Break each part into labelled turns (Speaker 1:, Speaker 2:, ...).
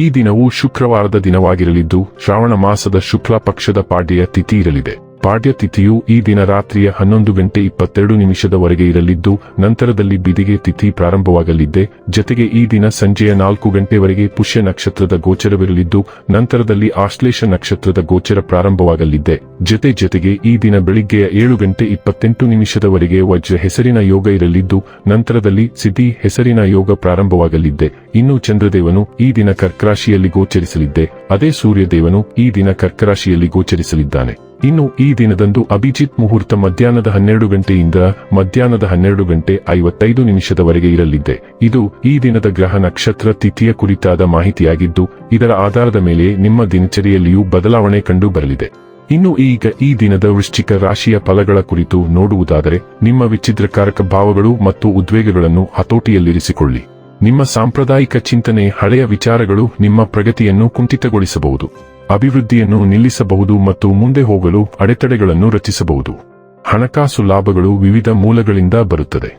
Speaker 1: ಈ ದಿನವು ಶುಕ್ರವಾರದ ದಿನವಾಗಿರಲಿದ್ದು ಶ್ರಾವಣ ಮಾಸದ ಶುಕ್ಲ ಪಕ್ಷದ ಪಾಡ್ಯ ತಿಥಿ ಇರಲಿದೆ. ಪಾಡ್ಯ ತಿಥಿಯು ಈ ದಿನ ರಾತ್ರಿಯ ಹನ್ನೊಂದು ಗಂಟೆ ಇಪ್ಪತ್ತೆರಡು ನಿಮಿಷದವರೆಗೆ ಇರಲಿದ್ದು, ನಂತರದಲ್ಲಿ ಬಿದಿಗೆ ತಿಥಿ ಪ್ರಾರಂಭವಾಗಲಿದ್ದೆ. ಜತೆಗೆ ಈ ದಿನ ಸಂಜೆಯ ನಾಲ್ಕು ಗಂಟೆವರೆಗೆ ಪುಷ್ಯ ನಕ್ಷತ್ರದ ಗೋಚರವಿರಲಿದ್ದು, ನಂತರದಲ್ಲಿ ಆಶ್ಲೇಷ ನಕ್ಷತ್ರದ ಗೋಚರ ಪ್ರಾರಂಭವಾಗಲಿದ್ದೆ. ಜತೆ ಜತೆಗೆ ಈ ದಿನ ಬೆಳಿಗ್ಗೆಯ ಏಳು ಗಂಟೆ ಇಪ್ಪತ್ತೆಂಟು ನಿಮಿಷದವರೆಗೆ ವಜ್ರ ಹೆಸರಿನ ಯೋಗ ಇರಲಿದ್ದು, ನಂತರದಲ್ಲಿ ಸಿದ್ಧಿ ಹೆಸರಿನ ಯೋಗ ಪ್ರಾರಂಭವಾಗಲಿದ್ದೆ. ಇನ್ನು ಚಂದ್ರದೇವನು ಈ ದಿನ ಕರ್ಕರಾಶಿಯಲ್ಲಿ ಗೋಚರಿಸಲಿದ್ದೆ. ಅದೇ ಸೂರ್ಯದೇವನು ಈ ದಿನ ಕರ್ಕರಾಶಿಯಲ್ಲಿ ಗೋಚರಿಸಲಿದ್ದಾನೆ. ಇನ್ನು ಈ ದಿನದಂದು ಅಭಿಜಿತ್ ಮುಹೂರ್ತ ಮಧ್ಯಾಹ್ನದ ಹನ್ನೆರಡು ಗಂಟೆಯಿಂದ ಮಧ್ಯಾಹ್ನದ ಹನ್ನೆರಡು ಗಂಟೆ ಐವತ್ತೈದು ನಿಮಿಷದವರೆಗೆ ಇರಲಿದೆ. ಇದು ಈ ದಿನದ ಗ್ರಹ ನಕ್ಷತ್ರ ತಿಥಿಯ ಕುರಿತಾದ ಮಾಹಿತಿಯಾಗಿದ್ದು, ಇದರ ಆಧಾರದ ಮೇಲೆ ನಿಮ್ಮ ದಿನಚರಿಯಲ್ಲಿಯೂ ಬದಲಾವಣೆ ಕಂಡು ಬರಲಿದೆ ಇನ್ನು ಈಗ ಈ ದಿನದ ವೃಶ್ಚಿಕ ರಾಶಿಯ ಫಲಗಳ ಕುರಿತು ನೋಡುವುದಾದರೆ, ನಿಮ್ಮ ವಿಚಿದ್ರಕಾರಕ ಭಾವಗಳು ಮತ್ತು ಉದ್ವೇಗಗಳನ್ನು ಹತೋಟಿಯಲ್ಲಿರಿಸಿಕೊಳ್ಳಿ. ನಿಮ್ಮ ಸಾಂಪ್ರದಾಯಿಕ ಚಿಂತನೆ, ಹಳೆಯ ವಿಚಾರಗಳು ನಿಮ್ಮ ಪ್ರಗತಿಯನ್ನು ಕುಂಠಿತಗೊಳಿಸಬಹುದು. ಅಭಿವೃದ್ಧಿಯನ್ನು ನಿಲ್ಲಿಸಬಹುದು ಮತ್ತು ಮುಂದೆ ಹೋಗಲು ಅಡೆತಡೆಗಳನ್ನು ರಚಿಸಬಹುದು. ಹಣಕಾಸು ಲಾಭಗಳು ವಿವಿಧ ಮೂಲಗಳಿಂದ ಬರುತ್ತದೆ.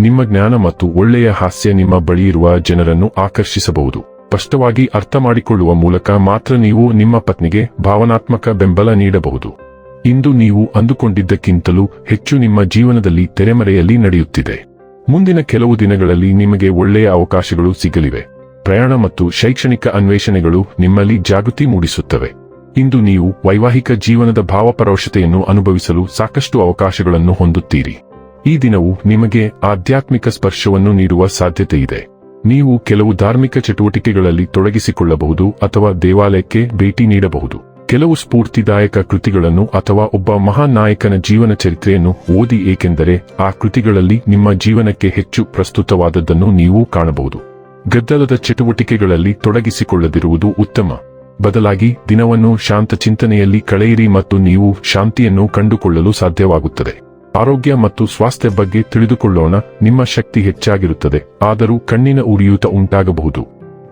Speaker 1: ನಿಮ್ಮ ಜ್ಞಾನ ಮತ್ತು ಒಳ್ಳೆಯ ಹಾಸ್ಯ ನಿಮ್ಮ ಬಳಿಯಿರುವ ಜನರನ್ನು ಆಕರ್ಷಿಸಬಹುದು. ಸ್ಪಷ್ಟವಾಗಿ ಅರ್ಥ ಮಾಡಿಕೊಳ್ಳುವ ಮೂಲಕ ಮಾತ್ರ ನೀವು ನಿಮ್ಮ ಪತ್ನಿಗೆ ಭಾವನಾತ್ಮಕ ಬೆಂಬಲ ನೀಡಬಹುದು. ಇಂದು ನೀವು ಅಂದುಕೊಂಡಿದ್ದಕ್ಕಿಂತಲೂ ಹೆಚ್ಚು ನಿಮ್ಮ ಜೀವನದಲ್ಲಿ ತೆರೆಮರೆಯಲ್ಲಿ ನಡೆಯುತ್ತಿದೆ. ಮುಂದಿನ ಕೆಲವು ದಿನಗಳಲ್ಲಿ ನಿಮಗೆ ಒಳ್ಳೆಯ ಅವಕಾಶಗಳು ಸಿಗಲಿವೆ. ಪ್ರಯಾಣ ಮತ್ತು ಶೈಕ್ಷಣಿಕ ಅನ್ವೇಷಣೆಗಳು ನಿಮ್ಮಲ್ಲಿ ಜಾಗೃತಿ ಮೂಡಿಸುತ್ತವೆ. ಇಂದು ನೀವು ವೈವಾಹಿಕ ಜೀವನದ ಭಾವಪರೋಷತೆಯನ್ನು ಅನುಭವಿಸಲು ಸಾಕಷ್ಟು ಅವಕಾಶಗಳನ್ನು ಹೊಂದುತ್ತೀರಿ. ಈ ದಿನವು ನಿಮಗೆ ಆಧ್ಯಾತ್ಮಿಕ ಸ್ಪರ್ಶವನ್ನು ನೀಡುವ ಸಾಧ್ಯತೆಯಿದೆ. ನೀವು ಕೆಲವು ಧಾರ್ಮಿಕ ಚಟುವಟಿಕೆಗಳಲ್ಲಿ ತೊಡಗಿಸಿಕೊಳ್ಳಬಹುದು ಅಥವಾ ದೇವಾಲಯಕ್ಕೆ ಭೇಟಿ ನೀಡಬಹುದು. ಕೆಲವು ಸ್ಫೂರ್ತಿದಾಯಕ ಕೃತಿಗಳನ್ನು ಅಥವಾ ಒಬ್ಬ ಮಹಾನ್ ನಾಯಕನ ಜೀವನ ಚರಿತ್ರೆಯನ್ನು ಓದಿ ಏಕೆಂದರೆ ಆ ಕೃತಿಗಳಲ್ಲಿ ನಿಮ್ಮ ಜೀವನಕ್ಕೆ ಹೆಚ್ಚು ಪ್ರಸ್ತುತವಾದದ್ದನ್ನು ನೀವು ಕಾಣಬಹುದು. ಗದ್ದಲದ ಚಟುವಟಿಕೆಗಳಲ್ಲಿ ತೊಡಗಿಸಿಕೊಳ್ಳದಿರುವುದು ಉತ್ತಮ. ಬದಲಾಗಿ, ದಿನವನ್ನು ಶಾಂತ ಚಿಂತನೆಯಲ್ಲಿ ಕಳೆಯಿರಿ ಮತ್ತು ನೀವು ಶಾಂತಿಯನ್ನು ಕಂಡುಕೊಳ್ಳಲು ಸಾಧ್ಯವಾಗುತ್ತದೆ. ಆರೋಗ್ಯ ಮತ್ತು ಸ್ವಾಸ್ಥ್ಯ ಬಗ್ಗೆ ತಿಳಿದುಕೊಳ್ಳೋಣ, ನಿಮ್ಮ ಶಕ್ತಿ ಹೆಚ್ಚಾಗಿರುತ್ತದೆ, ಆದರೂ ಕಣ್ಣಿನ ಉರಿಯೂತ ಉಂಟಾಗಬಹುದು.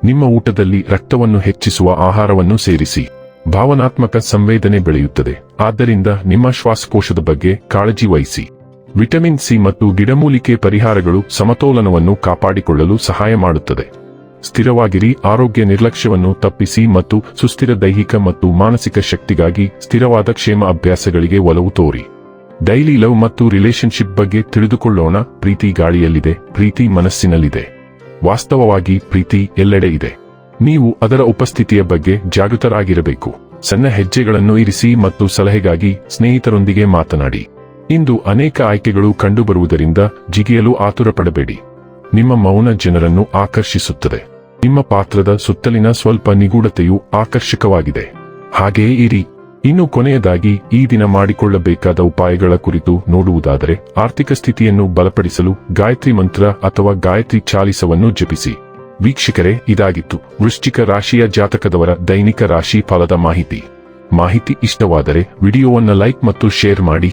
Speaker 1: ನಿಮ್ಮ ಊಟದಲ್ಲಿ ರಕ್ತವನ್ನು ಹೆಚ್ಚಿಸುವ ಆಹಾರವನ್ನು ಸೇರಿಸಿ. ಭಾವನಾತ್ಮಕ ಸಂವೇದನೆ ಬೆಳೆಯುತ್ತದೆ, ಆದ್ದರಿಂದ ನಿಮ್ಮ ಶ್ವಾಸಕೋಶದ ಬಗ್ಗೆ ಕಾಳಜಿ ವಹಿಸಿ. ವಿಟಮಿನ್ ಸಿ ಮತ್ತು ಗಿಡಮೂಲಿಕೆ ಪರಿಹಾರಗಳು ಸಮತೋಲನವನ್ನು ಕಾಪಾಡಿಕೊಳ್ಳಲು ಸಹಾಯ ಮಾಡುತ್ತದೆ. ಸ್ಥಿರವಾಗಿರಿ, ಆರೋಗ್ಯ ನಿರ್ಲಕ್ಷ್ಯವನ್ನು ತಪ್ಪಿಸಿ ಮತ್ತು ಸುಸ್ಥಿರ ದೈಹಿಕ ಮತ್ತು ಮಾನಸಿಕ ಶಕ್ತಿಗಾಗಿ ಸ್ಥಿರವಾದ ಕ್ಷೇಮ ಅಭ್ಯಾಸಗಳಿಗೆ ಒಲವು ತೋರಿ. ಡೈಲಿ ಲವ್ ಮತ್ತು ರಿಲೇಶನ್ಶಿಪ್ ಬಗ್ಗೆ ತಿಳಿದುಕೊಳ್ಳೋಣ, ಪ್ರೀತಿ ಗಾಳಿಯಲ್ಲಿದೆ, ಪ್ರೀತಿ ಮನಸ್ಸಿನಲ್ಲಿದೆ. ವಾಸ್ತವವಾಗಿ ಪ್ರೀತಿ ಎಲ್ಲೆಡೆ ಇದೆ. ನೀವು ಅದರ ಉಪಸ್ಥಿತಿಯ ಬಗ್ಗೆ ಜಾಗೃತರಾಗಿರಬೇಕು. ಸಣ್ಣ ಹೆಜ್ಜೆಗಳನ್ನು ಇರಿಸಿ ಮತ್ತು ಸಲಹೆಗಾಗಿ ಸ್ನೇಹಿತರೊಂದಿಗೆ ಮಾತನಾಡಿ. ಇಂದು ಅನೇಕ ಆಯ್ಕೆಗಳು ಕಂಡುಬರುವುದರಿಂದ ಜಿಗಿಯಲು ಆತುರಪಡಬೇಡಿ. ನಿಮ್ಮ ಮೌನ ಜನರನ್ನು ಆಕರ್ಷಿಸುತ್ತದೆ. ನಿಮ್ಮ ಪಾತ್ರದ ಸುತ್ತಲಿನ ಸ್ವಲ್ಪ ನಿಗೂಢತೆಯು ಆಕರ್ಷಕವಾಗಿದೆ. ಹಾಗೆಯೇ ಇರಿ. ಇನ್ನು ಕೊನೆಯದಾಗಿ ಈ ದಿನ ಮಾಡಿಕೊಳ್ಳಬೇಕಾದ ಉಪಾಯಗಳ ಕುರಿತು ನೋಡುವುದಾದರೆ ಆರ್ಥಿಕ ಸ್ಥಿತಿಯನ್ನು ಬಲಪಡಿಸಲು ಗಾಯತ್ರಿ ಮಂತ್ರ ಅಥವಾ ಗಾಯತ್ರಿ ಚಾಲಿಸವನ್ನು ಜಪಿಸಿ. ವೀಕ್ಷಕರೇ, ಇದಾಗಿತ್ತು. ವೃಶ್ಚಿಕ ರಾಶಿಯ ಜಾತಕದವರ ದೈನಿಕ ರಾಶಿ ಫಲದ ಮಾಹಿತಿ. ಮಾಹಿತಿ ಇಷ್ಟವಾದರೆ ವಿಡಿಯೋವನ್ನು ಲೈಕ್ ಮತ್ತು ಶೇರ್ ಮಾಡಿ.